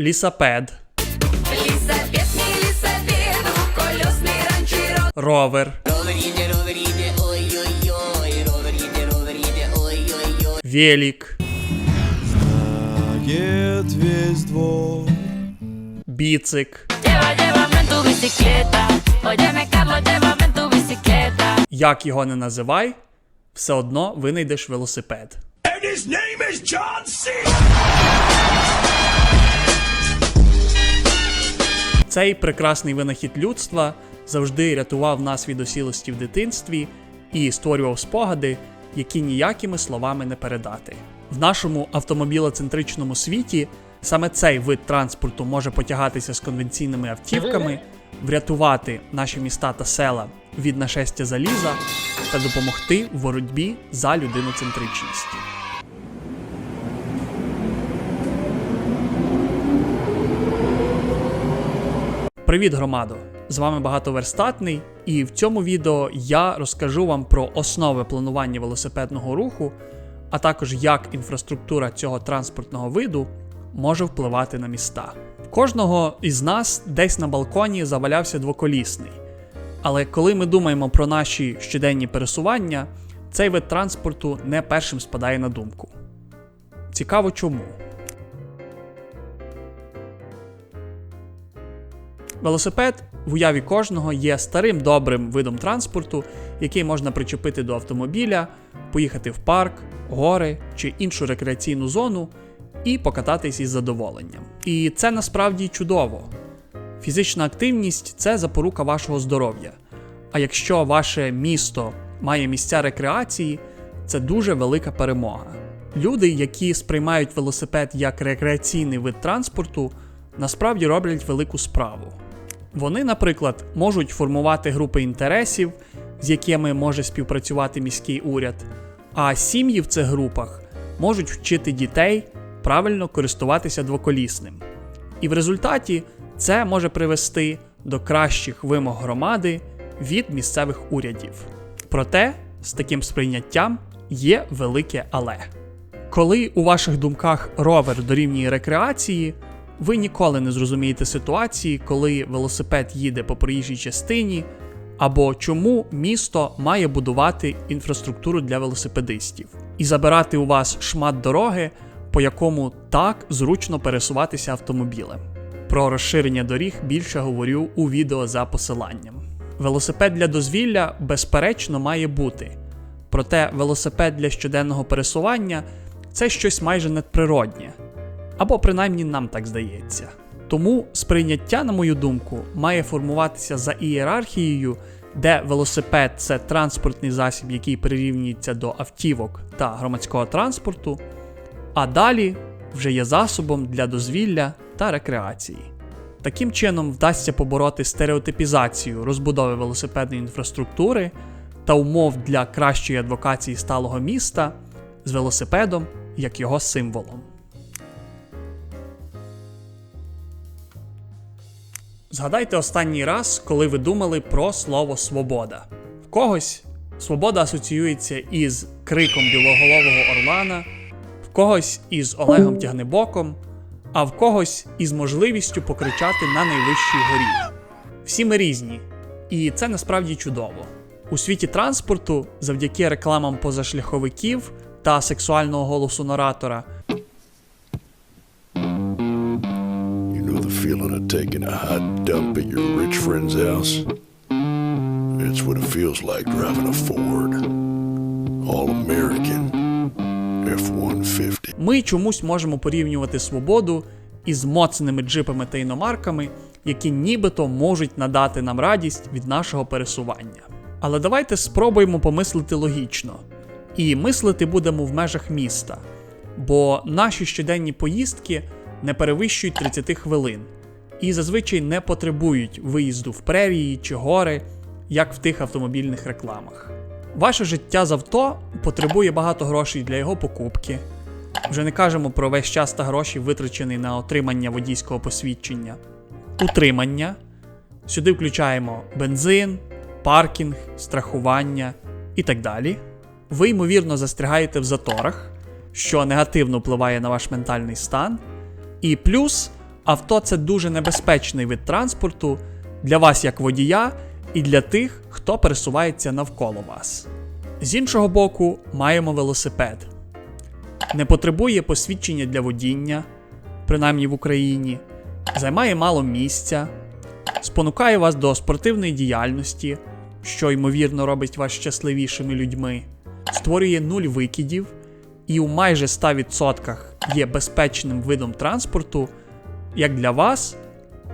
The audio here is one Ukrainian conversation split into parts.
лісапед, Лісапед, мій лісапед, двокольосний ранчіро. ровер, Ровер їде, ровер їде, ой-ой-ой, ровер їде, ровер їде, ой-ой-ой. велик, Знает весь двор. Біцик, як його не називай, все одно винайдеш велосипед. Цей прекрасний винахід людства завжди рятував нас від осілості в дитинстві і створював спогади, які ніякими словами не передати. В нашому автомобілоцентричному світі саме цей вид транспорту може потягатися з конвенційними автівками, врятувати наші міста та села від нашестя заліза та допомогти в боротьбі за людиноцентричність. Привіт, громадо! З вами багатоверстатний, і в цьому відео я розкажу вам про основи планування велосипедного руху, а також як інфраструктура цього транспортного виду може впливати на міста. Кожного із нас десь на балконі завалявся двоколісний. Але коли ми думаємо про наші щоденні пересування, цей вид транспорту не першим спадає на думку. Цікаво чому. Велосипед в уяві кожного є старим добрим видом транспорту, який можна причепити до автомобіля, поїхати в парк, гори чи іншу рекреаційну зону і покататись із задоволенням. І це насправді чудово. Фізична активність це запорука вашого здоров'я. А якщо ваше місто має місця рекреації, це дуже велика перемога. Люди, які сприймають велосипед як рекреаційний вид транспорту, насправді роблять велику справу. Вони, наприклад, можуть формувати групи інтересів, з якими може співпрацювати міський уряд, а сім'ї в цих групах можуть вчити дітей правильно користуватися двоколісним. І в результаті це може привести до кращих вимог громади від місцевих урядів. Проте з таким сприйняттям є велике але. Коли у ваших думках ровер дорівнює рекреації, ви ніколи не зрозумієте ситуації, коли велосипед їде по проїжджій частині, або чому місто має будувати інфраструктуру для велосипедистів і забирати у вас шмат дороги, по якому так зручно пересуватися автомобілем. Про розширення доріг більше говорю у відео за посиланням. Велосипед для дозвілля, безперечно, має бути. Проте велосипед для щоденного пересування це щось майже надприроднє. Або принаймні нам так здається. Тому сприйняття, на мою думку, має формуватися за ієрархією, де велосипед це транспортний засіб, який прирівнюється до автівок та громадського транспорту, а далі вже є засобом для дозвілля та рекреації. Таким чином вдасться побороти стереотипізацію розбудови велосипедної інфраструктури та умов для кращої адвокації сталого міста з велосипедом як його символом. Згадайте останній раз, коли ви думали про слово свобода. В когось свобода асоціюється із криком білоголового орлана, в когось із Олегом Тягнебоком, а в когось із можливістю покричати на найвищій горі. Всі ми різні, і це насправді чудово. У світі транспорту, завдяки рекламам позашляховиків та сексуального голосу наратора, feeling of taking a hot dump at your rich friend's house? It's what it feels like driving a Ford. All American F 150. ми чомусь можемо порівнювати свободу із моцними джипами та іномарками, які нібито можуть надати нам радість від нашого пересування. Але давайте спробуємо помислити логічно. І мислити будемо в межах міста, бо наші щоденні поїздки не перевищують 30 хвилин і зазвичай не потребують виїзду в прерії чи гори, як в тих автомобільних рекламах. Ваше життя з авто потребує багато грошей для його покупки. Вже не кажемо про весь час та гроші, витрачений на отримання водійського посвідчення, утримання. Сюди включаємо бензин, паркінг, страхування і так далі. Ви, ймовірно, застрягаєте в заторах, що негативно впливає на ваш ментальний стан. І плюс авто це дуже небезпечний вид транспорту для вас як водія і для тих, хто пересувається навколо вас. З іншого боку, маємо велосипед. Не потребує посвідчення для водіння, принаймні в Україні, займає мало місця, спонукає вас до спортивної діяльності, що ймовірно робить вас щасливішими людьми, створює нуль викидів і у майже 100% є безпечним видом транспорту як для вас,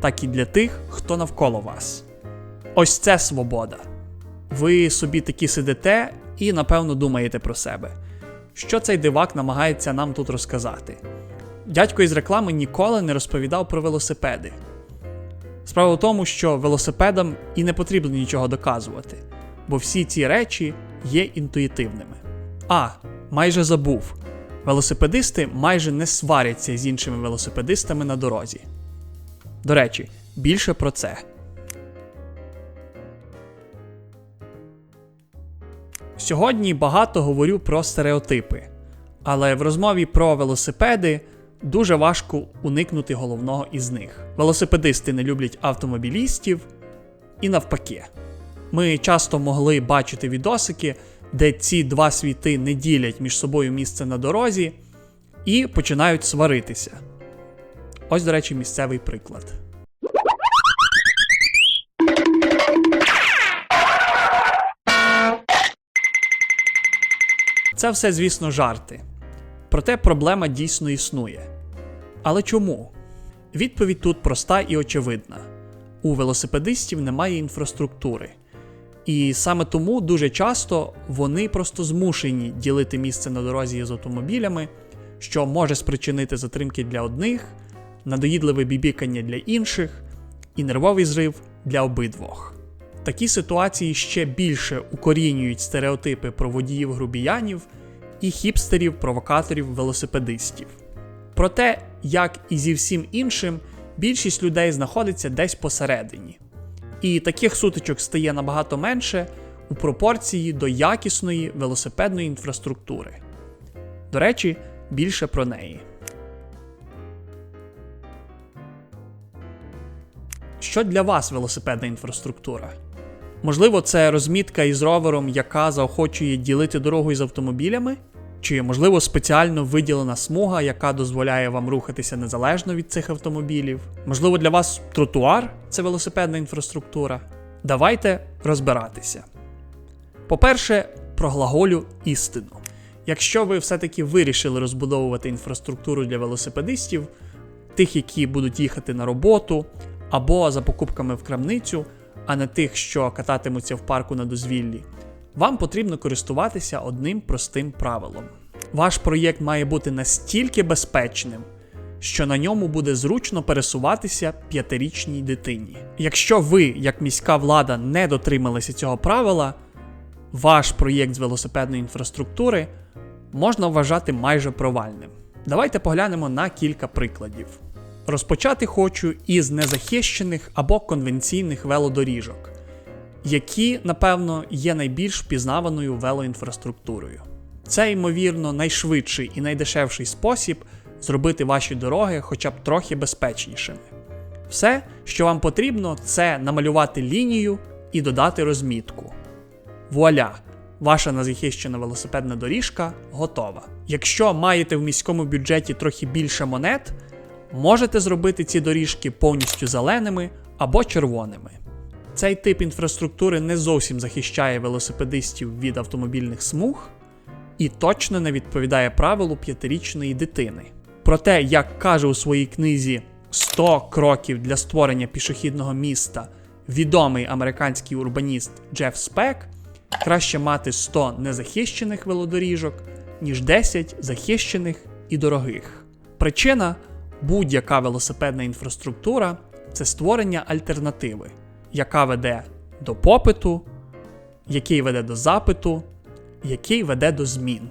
так і для тих, хто навколо вас. Ось це свобода. Ви собі такі сидите і напевно думаєте про себе. Що цей дивак намагається нам тут розказати? Дядько із реклами ніколи не розповідав про велосипеди. Справа в тому, що велосипедам і не потрібно нічого доказувати, бо всі ці речі є інтуїтивними. А, майже забув. Велосипедисти майже не сваряться з іншими велосипедистами на дорозі. До речі, більше про це. Сьогодні багато говорю про стереотипи, але в розмові про велосипеди дуже важко уникнути головного із них. Велосипедисти не люблять автомобілістів і навпаки. Ми часто могли бачити відосики, де ці два світи не ділять між собою місце на дорозі і починають сваритися. Ось, до речі, місцевий приклад. Це все, звісно, жарти. Проте проблема дійсно існує. Але чому? Відповідь тут проста і очевидна: у велосипедистів немає інфраструктури. І саме тому дуже часто вони просто змушені ділити місце на дорозі з автомобілями, що може спричинити затримки для одних, надоїдливе бібікання для інших і нервовий зрив для обидвох. Такі ситуації ще більше укорінюють стереотипи про водіїв грубіянів і хіпстерів-провокаторів велосипедистів. Проте, як і зі всім іншим, більшість людей знаходиться десь посередині. І таких сутичок стає набагато менше у пропорції до якісної велосипедної інфраструктури. До речі, більше про неї. Що для вас велосипедна інфраструктура? Можливо, це розмітка із ровером, яка заохочує ділити дорогу із автомобілями? Чи, можливо, спеціально виділена смуга, яка дозволяє вам рухатися незалежно від цих автомобілів? Можливо, для вас тротуар це велосипедна інфраструктура? Давайте розбиратися. По-перше, проглаголю істину. Якщо ви все-таки вирішили розбудовувати інфраструктуру для велосипедистів, тих, які будуть їхати на роботу або за покупками в крамницю, а не тих, що кататимуться в парку на дозвіллі, вам потрібно користуватися одним простим правилом. Ваш проєкт має бути настільки безпечним, що на ньому буде зручно пересуватися п'ятирічній дитині. Якщо ви, як міська влада, не дотрималися цього правила, ваш проєкт з велосипедної інфраструктури можна вважати майже провальним. Давайте поглянемо на кілька прикладів. Розпочати хочу із незахищених або конвенційних велодоріжок, які, напевно, є найбільш впізнаваною велоінфраструктурою. Це, ймовірно, найшвидший і найдешевший спосіб зробити ваші дороги хоча б трохи безпечнішими. Все, що вам потрібно, це намалювати лінію і додати розмітку. Вуаля! Ваша незахищена велосипедна доріжка готова. Якщо маєте в міському бюджеті трохи більше монет, можете зробити ці доріжки повністю зеленими або червоними. Цей тип інфраструктури не зовсім захищає велосипедистів від автомобільних смуг і точно не відповідає правилу п'ятирічної дитини. Проте, як каже у своїй книзі 100 кроків для створення пішохідного міста відомий американський урбаніст Джеф Спек, краще мати 100 незахищених велодоріжок, ніж 10 захищених і дорогих. Причина будь-яка велосипедна інфраструктура це створення альтернативи, яка веде до попиту, який веде до запиту, який веде до змін.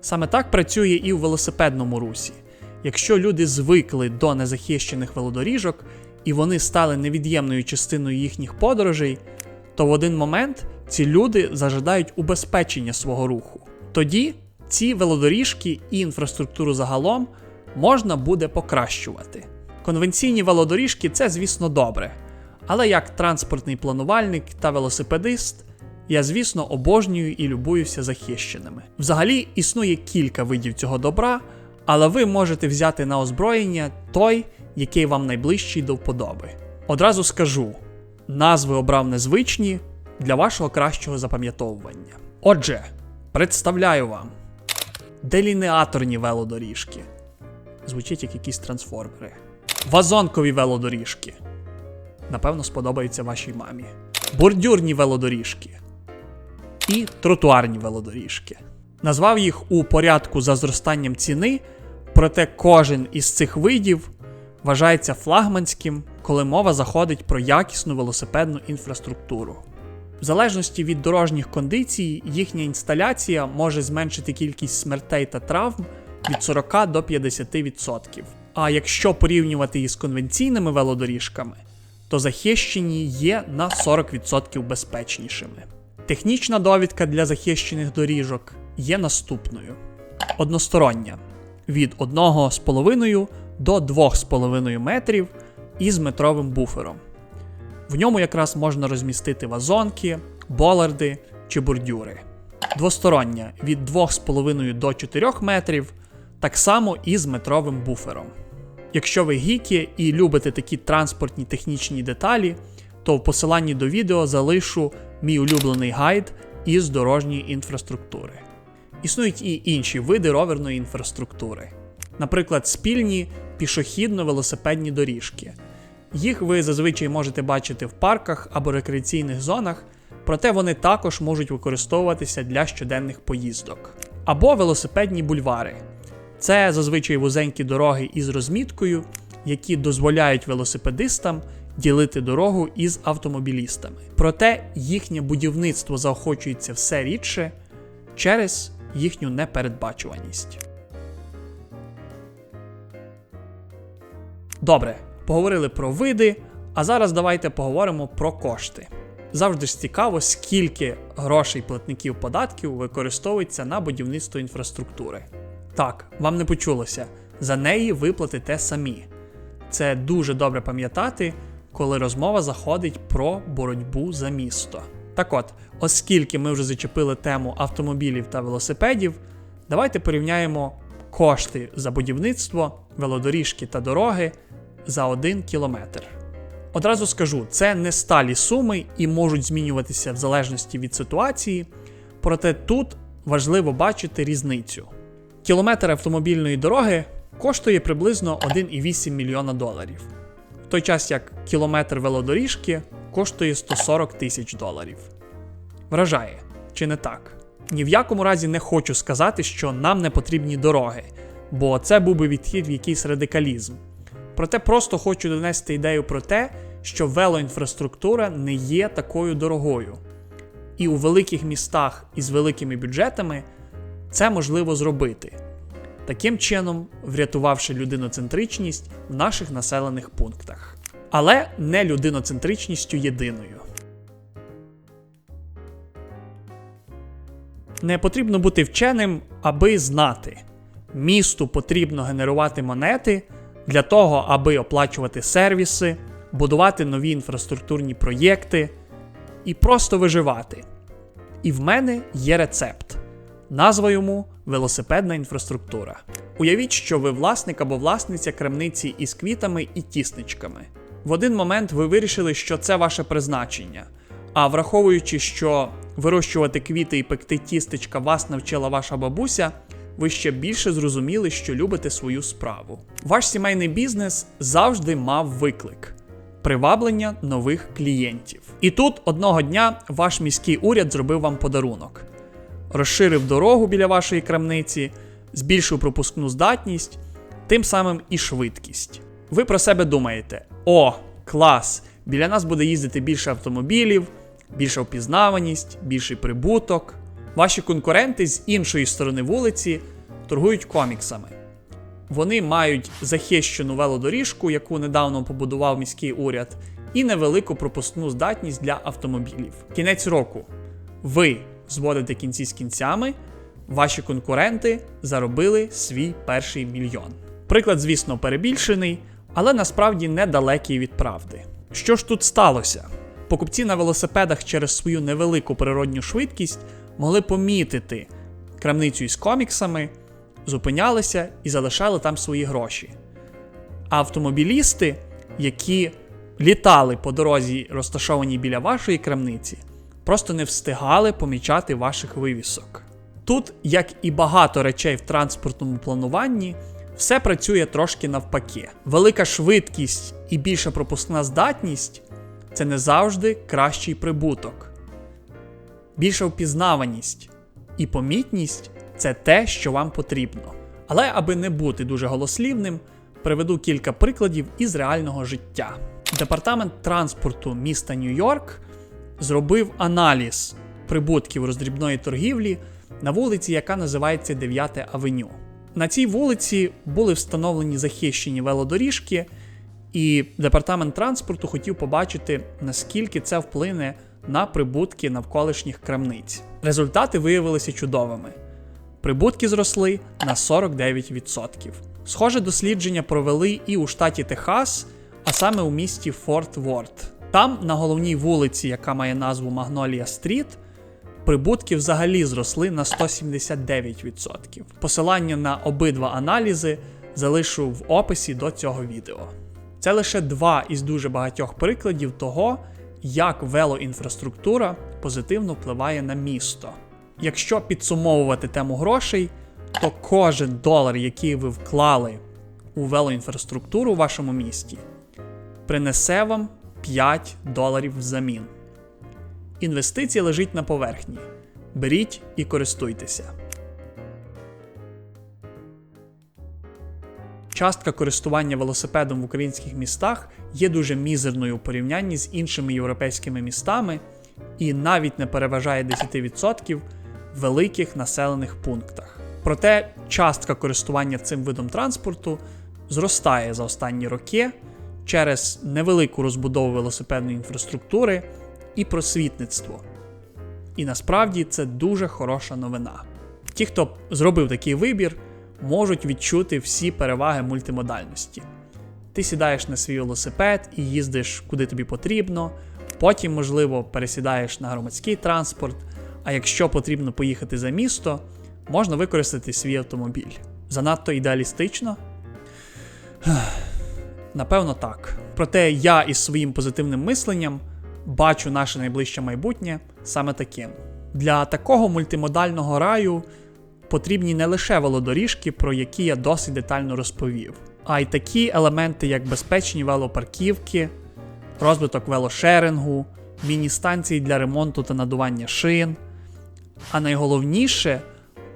Саме так працює і у велосипедному русі. Якщо люди звикли до незахищених велодоріжок і вони стали невід'ємною частиною їхніх подорожей, то в один момент ці люди зажадають убезпечення свого руху. Тоді ці велодоріжки і інфраструктуру загалом можна буде покращувати. Конвенційні велодоріжки це, звісно, добре. Але як транспортний планувальник та велосипедист, я, звісно, обожнюю і любуюся захищеними. Взагалі існує кілька видів цього добра, але ви можете взяти на озброєння той, який вам найближчий до вподоби. Одразу скажу: назви обрав незвичні для вашого кращого запам'ятовування. Отже, представляю вам делінеаторні велодоріжки. Звучить як якісь трансформери. Вазонкові велодоріжки. Напевно, сподобаються вашій мамі. Бордюрні велодоріжки. І тротуарні велодоріжки. Назвав їх у порядку за зростанням ціни, проте кожен із цих видів вважається флагманським, коли мова заходить про якісну велосипедну інфраструктуру. В залежності від дорожніх кондицій, їхня інсталяція може зменшити кількість смертей та травм від 40 до 50%. А якщо порівнювати її з конвенційними велодоріжками, то захищені є на 40% безпечнішими. Технічна довідка для захищених доріжок є наступною: одностороння від 1,5 до 2,5 метрів із метровим буфером. В ньому якраз можна розмістити вазонки, боларди чи бордюри. Двостороння від 2,5 до 4 метрів, так само і з метровим буфером. Якщо ви гіки і любите такі транспортні технічні деталі, то в посиланні до відео залишу мій улюблений гайд із дорожньої інфраструктури. Існують і інші види роверної інфраструктури, наприклад, спільні пішохідно-велосипедні доріжки. Їх ви зазвичай можете бачити в парках або рекреаційних зонах, проте вони також можуть використовуватися для щоденних поїздок. Або велосипедні бульвари. Це зазвичай вузенькі дороги із розміткою, які дозволяють велосипедистам ділити дорогу із автомобілістами. Проте їхнє будівництво заохочується все рідше через їхню непередбачуваність. Добре, поговорили про види, а зараз давайте поговоримо про кошти. Завжди ж цікаво, скільки грошей платників податків використовується на будівництво інфраструктури. Так, вам не почулося, за неї ви платите самі. Це дуже добре пам'ятати, коли розмова заходить про боротьбу за місто. Так от, оскільки ми вже зачепили тему автомобілів та велосипедів, давайте порівняємо кошти за будівництво, велодоріжки та дороги за один кілометр. Одразу скажу, це не сталі суми і можуть змінюватися в залежності від ситуації, проте тут важливо бачити різницю. Кілометр автомобільної дороги коштує приблизно 1,8 мільйона доларів, в той час як кілометр велодоріжки коштує 140 тисяч доларів. Вражає, чи не так? Ні в якому разі не хочу сказати, що нам не потрібні дороги, бо це був би відхід в якийсь радикалізм. Проте просто хочу донести ідею про те, що велоінфраструктура не є такою дорогою. І у великих містах із великими бюджетами це можливо зробити, таким чином врятувавши людиноцентричність в наших населених пунктах. Але не людиноцентричністю єдиною. Не потрібно бути вченим, аби знати. Місту потрібно генерувати монети для того, аби оплачувати сервіси, будувати нові інфраструктурні проєкти і просто виживати. І в мене є рецепт. Назва йому велосипедна інфраструктура. Уявіть, що ви власник або власниця крамниці із квітами і тісничками. В один момент ви вирішили, що це ваше призначення. А враховуючи, що вирощувати квіти і пекти тістечка вас навчила ваша бабуся, ви ще більше зрозуміли, що любите свою справу. Ваш сімейний бізнес завжди мав виклик приваблення нових клієнтів. І тут одного дня ваш міський уряд зробив вам подарунок розширив дорогу біля вашої крамниці, збільшив пропускну здатність, тим самим і швидкість. Ви про себе думаєте: о, клас! Біля нас буде їздити більше автомобілів, більша впізнаваність, більший прибуток. Ваші конкуренти з іншої сторони вулиці торгують коміксами. Вони мають захищену велодоріжку, яку недавно побудував міський уряд, і невелику пропускну здатність для автомобілів. Кінець року. Ви зводите кінці з кінцями, ваші конкуренти заробили свій перший мільйон. Приклад, звісно, перебільшений, але насправді недалекий від правди. Що ж тут сталося? Покупці на велосипедах через свою невелику природню швидкість могли помітити крамницю із коміксами, зупинялися і залишали там свої гроші. А автомобілісти, які літали по дорозі, розташованій біля вашої крамниці, просто не встигали помічати ваших вивісок. Тут, як і багато речей в транспортному плануванні, все працює трошки навпаки. Велика швидкість і більша пропускна здатність це не завжди кращий прибуток. Більша впізнаваність і помітність це те, що вам потрібно. Але аби не бути дуже голослівним, приведу кілька прикладів із реального життя. Департамент транспорту міста Нью-Йорк зробив аналіз прибутків роздрібної торгівлі на вулиці, яка називається 9 Авеню. На цій вулиці були встановлені захищені велодоріжки, і департамент транспорту хотів побачити, наскільки це вплине на прибутки навколишніх крамниць. Результати виявилися чудовими. Прибутки зросли на 49%. Схоже дослідження провели і у штаті Техас, а саме у місті Форт Ворт. Там, на головній вулиці, яка має назву Магнолія Стріт, прибутки взагалі зросли на 179%. Посилання на обидва аналізи залишу в описі до цього відео. Це лише два із дуже багатьох прикладів того, як велоінфраструктура позитивно впливає на місто. Якщо підсумовувати тему грошей, то кожен долар, який ви вклали у велоінфраструктуру в вашому місті, принесе вам 5 доларів взамін. Інвестиція лежить на поверхні. Беріть і користуйтеся. Частка користування велосипедом в українських містах є дуже мізерною у порівнянні з іншими європейськими містами і навіть не переважає 10% в великих населених пунктах. Проте частка користування цим видом транспорту зростає за останні роки через невелику розбудову велосипедної інфраструктури і просвітництво. І насправді це дуже хороша новина. Ті, хто зробив такий вибір, можуть відчути всі переваги мультимодальності. Ти сідаєш на свій велосипед і їздиш куди тобі потрібно, потім, можливо, пересідаєш на громадський транспорт, а якщо потрібно поїхати за місто, можна використати свій автомобіль. Занадто ідеалістично? Напевно, так. Проте я із своїм позитивним мисленням бачу наше найближче майбутнє саме таким. Для такого мультимодального раю потрібні не лише велодоріжки, про які я досить детально розповів, а й такі елементи, як безпечні велопарківки, розвиток велошерингу, міні-станції для ремонту та надування шин, а найголовніше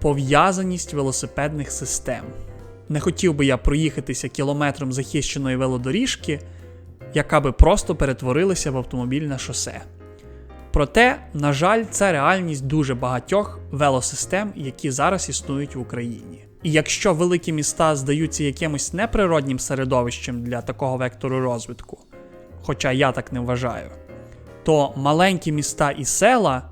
пов'язаність велосипедних систем. Не хотів би я проїхатися кілометром захищеної велодоріжки, яка би просто перетворилася в автомобільне шосе. Проте, на жаль, це реальність дуже багатьох велосистем, які зараз існують в Україні. І якщо великі міста здаються якимось неприроднім середовищем для такого вектору розвитку, хоча я так не вважаю, то маленькі міста і села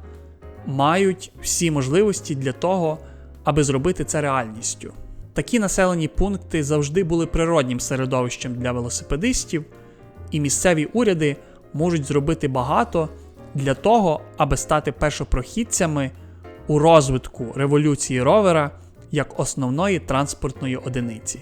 мають всі можливості для того, аби зробити це реальністю. Такі населені пункти завжди були природнім середовищем для велосипедистів, і місцеві уряди можуть зробити багато для того, аби стати першопрохідцями у розвитку революції ровера як основної транспортної одиниці.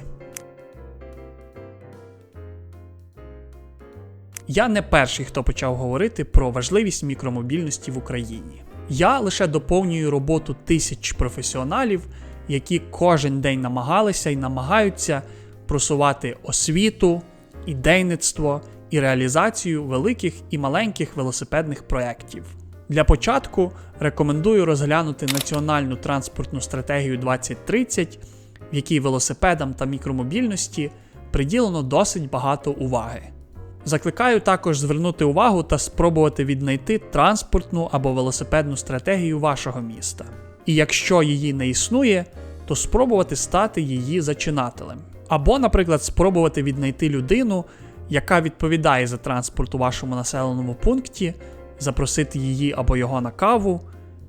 Я не перший, хто почав говорити про важливість мікромобільності в Україні. Я лише доповнюю роботу тисяч професіоналів, які кожен день намагалися і намагаються просувати освіту, ідейництво і реалізацію великих і маленьких велосипедних проєктів. Для початку рекомендую розглянути національну транспортну стратегію 2030, в якій велосипедам та мікромобільності приділено досить багато уваги. Закликаю також звернути увагу та спробувати віднайти транспортну або велосипедну стратегію вашого міста. І якщо її не існує, то спробувати стати її зачинателем. Або, наприклад, спробувати віднайти людину, яка відповідає за транспорт у вашому населеному пункті, запросити її або його на каву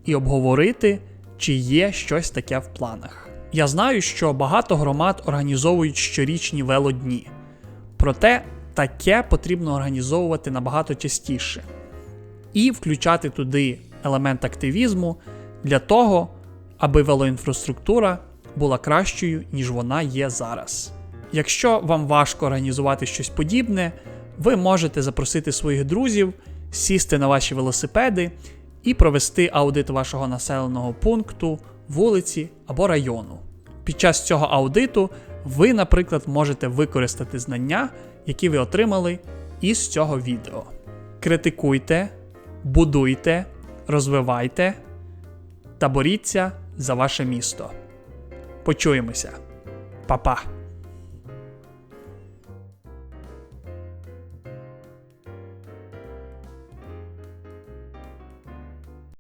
і обговорити, чи є щось таке в планах. Я знаю, що багато громад організовують щорічні велодні. Проте таке потрібно організовувати набагато частіше і включати туди елемент активізму для того, аби велоінфраструктура була кращою, ніж вона є зараз. Якщо вам важко організувати щось подібне, ви можете запросити своїх друзів, сісти на ваші велосипеди і провести аудит вашого населеного пункту, вулиці або району. Під час цього аудиту ви, наприклад, можете використати знання, які ви отримали із цього відео. Критикуйте, будуйте, розвивайте та боріться за ваше місто. Почуємося. Па-па!